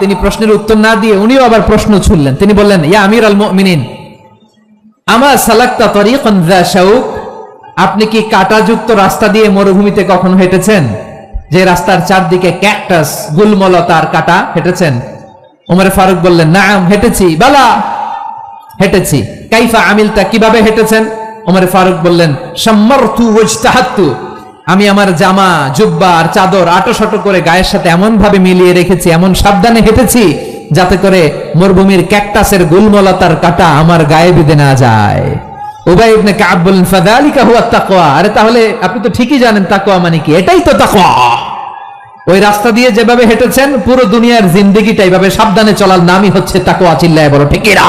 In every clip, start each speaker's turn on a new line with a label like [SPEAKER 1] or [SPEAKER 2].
[SPEAKER 1] তিনি প্রশ্নের উত্তর না দিয়ে উনিও আবার প্রশ্ন ছুড়লেন। তিনি বললেন, ইয়া আমির আল মুমিনিন আমার সালাক্তা আপনি কি কাঁটাযুক্ত রাস্তা দিয়ে মরুভূমিতে কখনো হেঁটেছেন? যে রাস্তার চারদিকে ক্যাকটাস গুলমলতার কাটা হেঁটেছেন? উমর ফারুক বললেন, নাম, হেঁটেছি, বালা, হেঁটেছি। কাইফা আমিলতা, কীভাবে হেঁটেছেন? উমর ফারুক বললেন আমি আমার জামা, জুব্বা আর চাদর আটোশটো করে গায়ের সাথে এমন ভাবে মিলিয়ে রেখেছি, এমন সাবধানে হেঁটেছি যাতে করে মরুভূমির ক্যাকটাসের গুলমলতার কাটা আমার গায়ে বিঁধে না যায়। উবাই ইবনে কাব বললেন ফাদালিকা হুয়া তাকওয়া। আরে তাহলে আপনি তো ঠিকই জানেন তাকওয়া মানে কি, এটাই তো তাকওয়া। ওই রাস্তা দিয়ে যেভাবে হেঁটেছেন, পুরো দুনিয়ার জিন্দেগিটা এইভাবে সাবধানে চলার নামই হচ্ছে তাকওয়া চিল্লায় বলো ঠিকিরা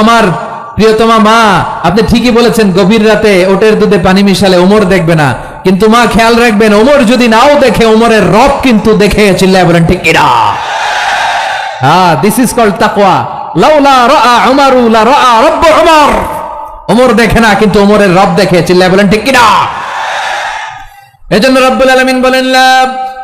[SPEAKER 1] আমার প্রিয়তমা মা, আপনি ঠিকই বলেছেন, গভীর রাতে ওটের দুধে পানি মিশালে ওমর দেখবে না। কিন্তু মা, খেয়াল রাখবেন, ওমর যদি নাও দেখে, ওমরের রব কিন্তু দেখে চিল্লায় বলেন, ঠিক কিনা হ্যাঁ দিস ইজ কল্ড তাকওয়া। রব দেখে বলেন, ঠিক কিনা এজন্য রব্বুল আলামিন বলেন, লা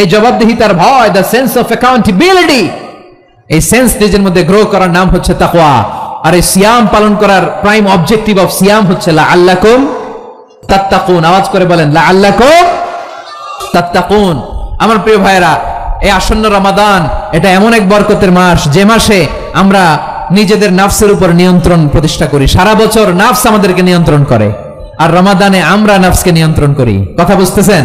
[SPEAKER 1] এই জবাবদিহিতার ভয় দ্য সেন্স অফ অ্যাকাউন্টেবিলিটি এই সেন্স নিজের মধ্যে গ্রো করার নাম হচ্ছে তাকোয়া আর এই সিয়াম পালন করার প্রাইম অবজেক্টিভ অফ সিয়াম হচ্ছে লা আল্লাকুম তাত্তাকুন। আওয়াজ করে বলেন লা আল্লাকুম তাত্তাকুন। আমার প্রিয় ভাইরা এই আসন্ন রমাদান, এটা এমন এক বরকতের মাস। যে মাসে আমরা নিজেদের নাফসের উপর নিয়ন্ত্রণ প্রতিষ্ঠা করি। সারা বছর নাফস আমাদেরকে নিয়ন্ত্রণ করে। আর রমাদানে আমরা নাফসকে নিয়ন্ত্রণ করি। কথা বুঝতেছেন?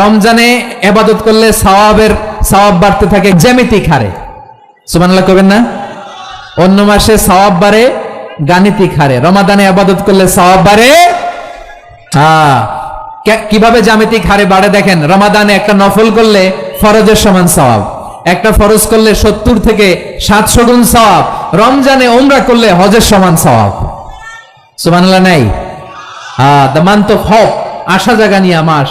[SPEAKER 1] রমজানে এবাদত করলে সওয়াবের সওয়াব বাড়তে থাকে জ্যামিতিক হারে। সুবহানাল্লাহ করবেন না? অন্য মাসে সওয়াব বাড়ে গাণিতিক হারে। রমাদানে আবাদত করলে সওয়াব বাড়ে? হ্যাঁ। কীভাবে জ্যামিতিক হারে বাড়ে দেখেন? রমাদানে একটা নফল করলে ফরজের সমান সওয়াব। একটা ফরজ করলে সত্তর থেকে সাতশো গুণ সওয়াব। রমজানে ওমরা করলে হজের সমান সওয়াব। সুবহানাল্লাহ নাই? দ্য মান্থ অফ হোপ আশা জাগানিয়া মাস।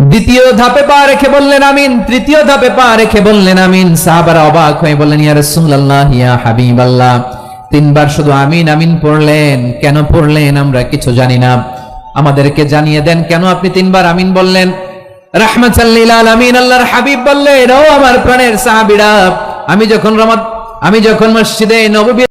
[SPEAKER 1] দ্বিতীয় ধাপে পা রেখে বললেন আমিন। তৃতীয় ধাপে পা রেখে বললেন আমিন। সাহাবারা অবাক হয়ে বললেন, ইয়া রাসূলুল্লাহ, ইয়া হাবিবাল্লাহ। তিনবার শুধু আমিন আমিন পড়লেন। কেন পড়লেন? আমরা কিছু জানি না। আমাদেরকে জানিয়ে দেন, কেন আপনি তিনবার আমিন বললেন? রাহমাতাল্লিল আলামিন, আল্লাহর হাবিব বললেন, ও আমার প্রাণের সাহাবীরা, আমি যখন রমাদ আমি যখন মসজিদে নববী